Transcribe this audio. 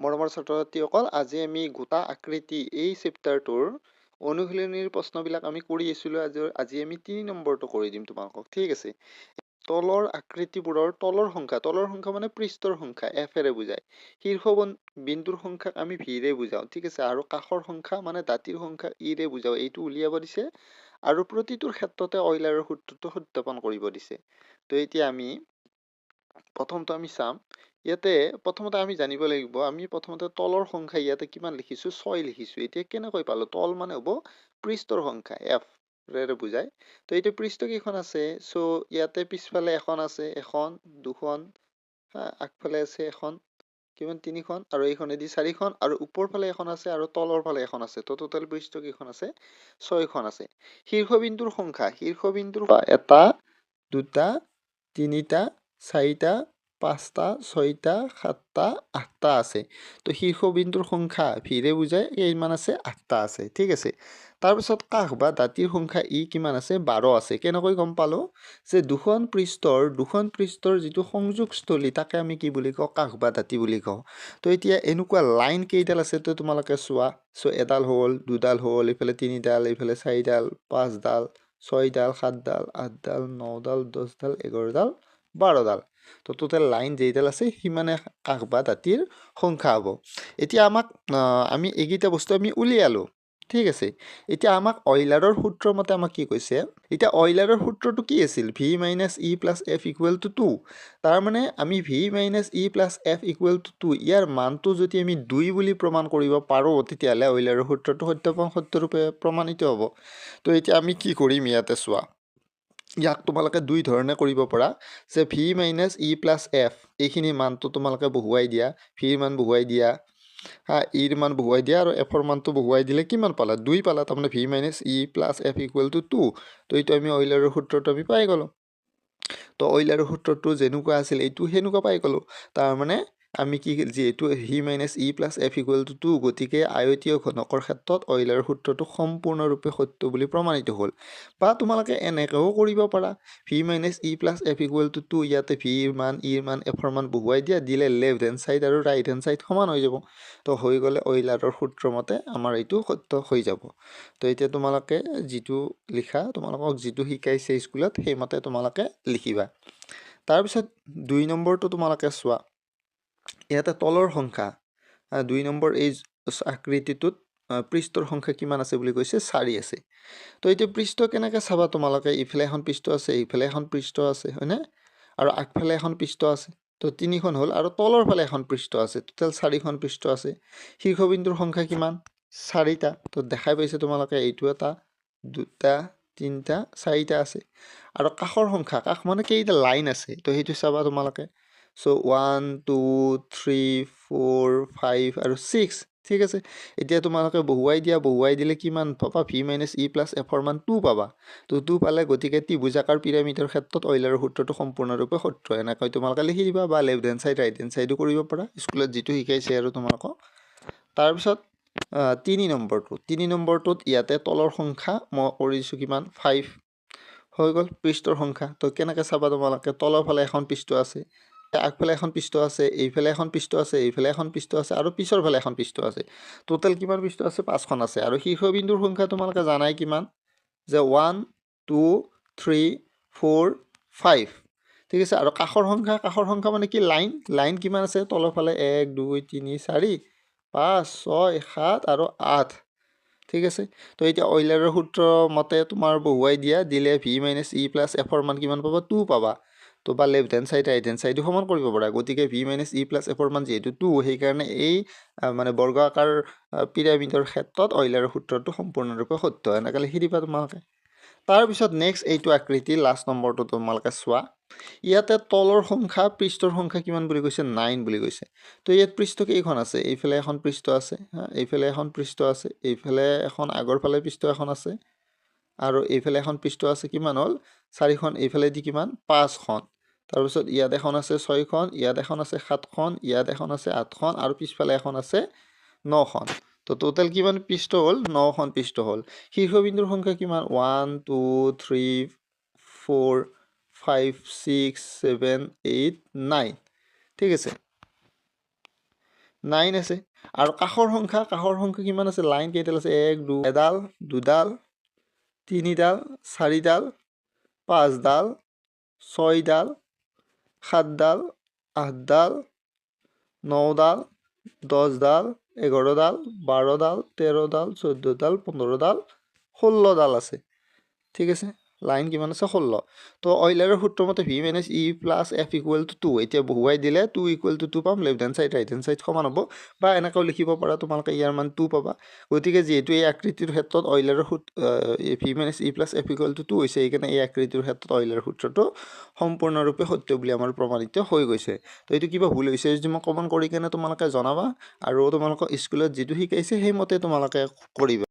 মৰমৰ ছাত্ৰ ছাত্ৰীসকল আজি আমি গোটা আকৃতি এই চেপ্টাৰটোৰ অনুশীলনীৰ প্ৰশ্নবিলাক আমি কৰি আছিলোঁ। আজি আজি আমি তিনি নম্বৰটো কৰি দিম তোমালোকক ঠিক আছে? তলৰ আকৃতিবোৰৰ তলৰ সংখ্যা তলৰ সংখ্যা মানে পৃষ্ঠৰ সংখ্যা এফেৰে বুজায়। শীৰ্ষ বিন্দুৰ সংখ্যাক আমি ভিৰে বুজাওঁ ঠিক আছে? আৰু কাষৰ সংখ্যা মানে দাঁতিৰ সংখ্যা ইৰে বুজাওঁ এইটো উলিয়াব দিছে। আৰু প্ৰতিটোৰ ক্ষেত্ৰতে অইলাৰৰ সূত্ৰটো সত্যাপন কৰিব দিছে। তো এতিয়া আমি প্ৰথমটো আমি চাম। ইয়াতে প্ৰথমতে আমি জানিব লাগিব আমি প্ৰথমতে তলৰ সংখ্যা ইয়াতে কিমান লিখিছো? ছয় লিখিছো। এতিয়া কেনেকৈ পালো? তল মানে হ'ব পৃষ্ঠৰ সংখ্যা এফ ৰেৰে বুজায়। তো এইটো পৃষ্ঠ কেইখন আছে? চ' ইয়াতে পিছফালে এখন আছে এখন দুখন আগফালে আছে এখন কিমান? তিনিখন আৰু এইখনেদি চাৰিখন আৰু ওপৰ ফালে এখন আছে আৰু তলৰ ফালে এখন আছে। তো টোটেল পৃষ্ঠ কেইখন আছে? ছয়খন আছে। শীৰ্ষবিন্দুৰ সংখ্যা শীৰ্ষবিন্দুৰ এটা দুটা তিনিটা চাৰিটা পাঁচটা ছয়টা সাতটা আঠটা আছে তো শীৰ্ষবিন্দুৰ সংখ্যা ভিৰে বুজায় কেইমান আছে? আঠটা আছে ঠিক আছে। তাৰপিছত কাষ বা দাঁতিৰ সংখ্যা ই কিমান আছে? বাৰ আছে। কেনেকৈ গম পালোঁ? যে দুখন পৃষ্ঠৰ দুখন পৃষ্ঠৰ যিটো সংযোগস্থলী তাকে আমি কি বুলি কওঁ? কাষ বা দাঁতি বুলি কওঁ। তো এতিয়া এনেকুৱা লাইন কেইডাল আছে তো তোমালোকে চোৱা। চ' এডাল হ'ল দুডাল হ'ল এইফালে তিনিডাল এইফালে চাৰিডাল পাঁচডাল ছয়ডাল সাতডাল আঠডাল নডাল দহডাল এঘাৰডাল বাৰডাল। তো টোটেল লাইন যেইডাল আছে সিমানে কাষ বা দাঁতিৰ সংখ্যা হ'ব। এতিয়া আমাক আমি এইকেইটা বস্তু আমি উলিয়ালোঁ ঠিক আছে? এতিয়া আমাক অইলাৰৰ সূত্ৰ মতে আমাক কি কৈছে এতিয়া অইলাৰৰ সূত্ৰটো কি আছিল? V minus E plus F equal to two তাৰমানে আমি V minus E plus F equal to two ইয়াৰ মানটো যদি আমি দুই বুলি প্ৰমাণ কৰিব পাৰোঁ তেতিয়াহ'লে অইলাৰৰ সূত্ৰটো সত্যপন সত্যৰূপে প্ৰমাণিত হ'ব। তো এতিয়া আমি কি কৰিম ইয়াতে চোৱা? ইয়াক তোমালোকে দুই ধৰণে কৰিব পৰা। যে V minus E plus F এইখিনি মানটো তোমালোকে বহুৱাই দিয়া। ভিৰ মান বহুৱাই দিয়া। হা ইৰ মান বহুৱাই দিয়া আৰু এফৰ মানটো বহুৱাই দিলে কিমান পালা? দুই পালা তাৰমানে V minus E plus F equal to two. তো এইটো আমি অইলাৰৰ সূত্ৰটো আমি পাই গ'লোঁ। তো অইলাৰৰ সূত্ৰটো যেনেকুৱা আছিল এইটো সেনেকুৱা পাই গ'লোঁ। তাৰমানে আমি কি যিহেতু V minus E plus F equal to two গতিকে আয়তীয় ঘনকৰ ক্ষেত্ৰত অইলাৰ সূত্ৰটো সম্পূৰ্ণৰূপে সত্য বুলি প্ৰমাণিত হ'ল। বা তোমালোকে এনেকৈও কৰিব পাৰা। V minus E plus F equal to two ইয়াতে ভিৰ মান ইৰ মান এফৰ মান বহুৱাই দিয়া দিলে লেফ্ট হেণ্ড ছাইড আৰু ৰাইট হেণ্ড ছাইড সমান হৈ যাব। তো হৈ গ'লে অইলাৰৰ সূত্ৰ মতে আমাৰ এইটো সত্য হৈ যাব। তো এতিয়া তোমালোকে যিটো লিখা তোমালোকক যিটো শিকাইছে স্কুলত সেইমতে তোমালোকে লিখিবা। তাৰপিছত দুই নম্বৰটো তোমালোকে চোৱা। ইয়াতে তলৰ সংখ্যা দুই নম্বৰ এই আকৃতিটোত পৃষ্ঠৰ সংখ্যা কিমান আছে বুলি কৈছে চাৰি আছে। তো এতিয়া পৃষ্ঠ কেনেকৈ চাবা তোমালোকে? ইফালে এখন পৃষ্ঠ আছে ইফালে এখন পৃষ্ঠ আছে হয়নে? আৰু আগফালে এখন পৃষ্ঠ আছে তো তিনিখন হ'ল। আৰু তলৰ ফালে এখন পৃষ্ঠ আছে টোটেল চাৰিখন পৃষ্ঠ আছে। শীৰ্ষবিন্দুৰ সংখ্যা কিমান? চাৰিটা। তো দেখাই পাইছে তোমালোকে এইটো এটা দুটা তিনিটা চাৰিটা আছে। আৰু কাষৰ সংখ্যা কাষ মানে কেইটা লাইন আছে তো সেইটো চাবা তোমালোকে। So' one two three four five আৰু ছিক্স ঠিক আছে? এতিয়া তোমালোকে বহুৱাই দিয়া বহুৱাই দিলে কিমান পাবা? ভি মাইনাছ ই প্লাছ এফৰ মান টু পাবা। তো টু পালে গতিকে ত্ৰিভুজাকাৰ পিৰামিডৰ ক্ষেত্ৰত অইলাৰৰ সূত্ৰটো সম্পূৰ্ণৰূপে সত্য। এনেকৈ তোমালোকে লিখি দিবা বা left hand side right hand ছাইডো কৰিব পাৰা। স্কুলত যিটো শিকাইছে আৰু তোমালোকক। তাৰপিছত তিনি নম্বৰটো। তিনি নম্বৰটোত ইয়াতে তলৰ সংখ্যা মই কৰিছোঁ কিমান? ফাইভ হৈ গ'ল পৃষ্ঠৰ সংখ্যা। তো কেনেকৈ চাবা তোমালোকে? তলৰ ফালে এখন পৃষ্ঠ আছে। আগফালে এখন পৃষ্ঠ আছে এইফালে এখন পৃষ্ঠ আছে এইফালে এখন পৃষ্ঠ আছে আৰু পিছৰ ফালে এখন পৃষ্ঠ আছে। টোটেল কিমান পৃষ্ঠ আছে? পাঁচখন আছে। আৰু শীৰ্ষবিন্দুৰ সংখ্যা তোমালোকে জানাই কিমান? যে one two three four five ঠিক আছে? আৰু কাষৰ সংখ্যা কাষৰ সংখ্যা মানে কি? লাইন লাইন কিমান আছে? তলৰ ফালে এক দুই তিনি চাৰি পাঁচ ছয় সাত আৰু আঠ। ঠিক আছে? তো এতিয়া অইলাৰৰ সূত্ৰ মতে তোমাৰ বহুৱাই দিয়া। দিলে ভি মাইনাছ ই প্লাছ এফৰ মান কিমান পাবা? টু পাবা। তো বা left hand side right hand ছাইডো সমান কৰিব পাৰা। গতিকে ভি মাইনাছ ই প্লাছ এফৰ মান যিহেতু টু সেইকাৰণে এই মানে বৰ্গ আকাৰ পিৰামিডৰ ক্ষেত্ৰত অইলাৰৰ সূত্ৰটো সম্পূৰ্ণৰূপে সত্য। এনেকৈ লিখি দিবা তোমালোকে। তাৰপিছত নেক্সট এইটো আকৃতি লাষ্ট নম্বৰটো তোমালোকে চোৱা। ইয়াতে তলৰ সংখ্যা পৃষ্ঠৰ সংখ্যা কিমান বুলি কৈছে? নাইন বুলি কৈছে। তো ইয়াত পৃষ্ঠ কেইখন আছে? এইফালে এখন পৃষ্ঠ আছে এইফালে এখন পৃষ্ঠ আছে এইফালে এখন আগৰ ফালে পৃষ্ঠ এখন আছে। আৰু এইফালে এখন পৃষ্ঠ আছে কিমান হ'ল? চাৰিখন এইফালেদি কিমান? পাঁচখন। তাৰপিছত ইয়াত এখন আছে ছয়খন ইয়াত এখন আছে সাতখন ইয়াত এখন আছে আঠখন আৰু পিছফালে এখন আছে নখন। তো টোটেল কিমান পৃষ্ঠ হ'ল? নখন পৃষ্ঠ হ'ল। শীৰ্ষবিন্দুৰ সংখ্যা কিমান? One two three four five six seven eight nine ঠিক আছে? নাইন আছে। আৰু কাষৰ সংখ্যা কাষৰ সংখ্যা কিমান আছে? লাইন কেইডাল আছে? এক দুই এডাল দুডাল তিনিডাল চাৰিডাল পাঁচডাল ছয়ডাল সাতডাল আঠডাল নডাল দহডাল এঘাৰডাল বাৰডাল তেৰডাল চৈধ্যডাল পোন্ধৰডাল ষোল্লডাল আছে। ঠিক আছে? লাইন কিমান আছে ষোল্ল। তো অইলাৰৰ সূত্ৰমতে V minus E plus F equal to two এতিয়া বহুৱাই দিলে টু ইকুৱেল টু টু পাম left hand side right hand side সমান হ'ব। বা এনেকৈও লিখিব পাৰা তোমালোকে ইয়াৰ মান টু পাবা। গতিকে যিহেতু এই আকৃতিৰ ক্ষেত্ৰত অইলাৰৰ সূত V minus E plus F equal to two হৈছে সেইকাৰণে এই আকৃতিৰ ক্ষেত্ৰত অইলাৰ সূত্ৰটো সম্পূৰ্ণৰূপে সত্য বুলি আমাৰ প্ৰমাণিত হৈ গৈছে। তো এইটো কিবা ভুল হৈছে যদি মই কমেণ্ট কৰি কেনে তোমালোকে জনাবা আৰু তোমালোকক স্কুলত যিটো শিকাইছে সেইমতে তোমালোকে কৰিবা।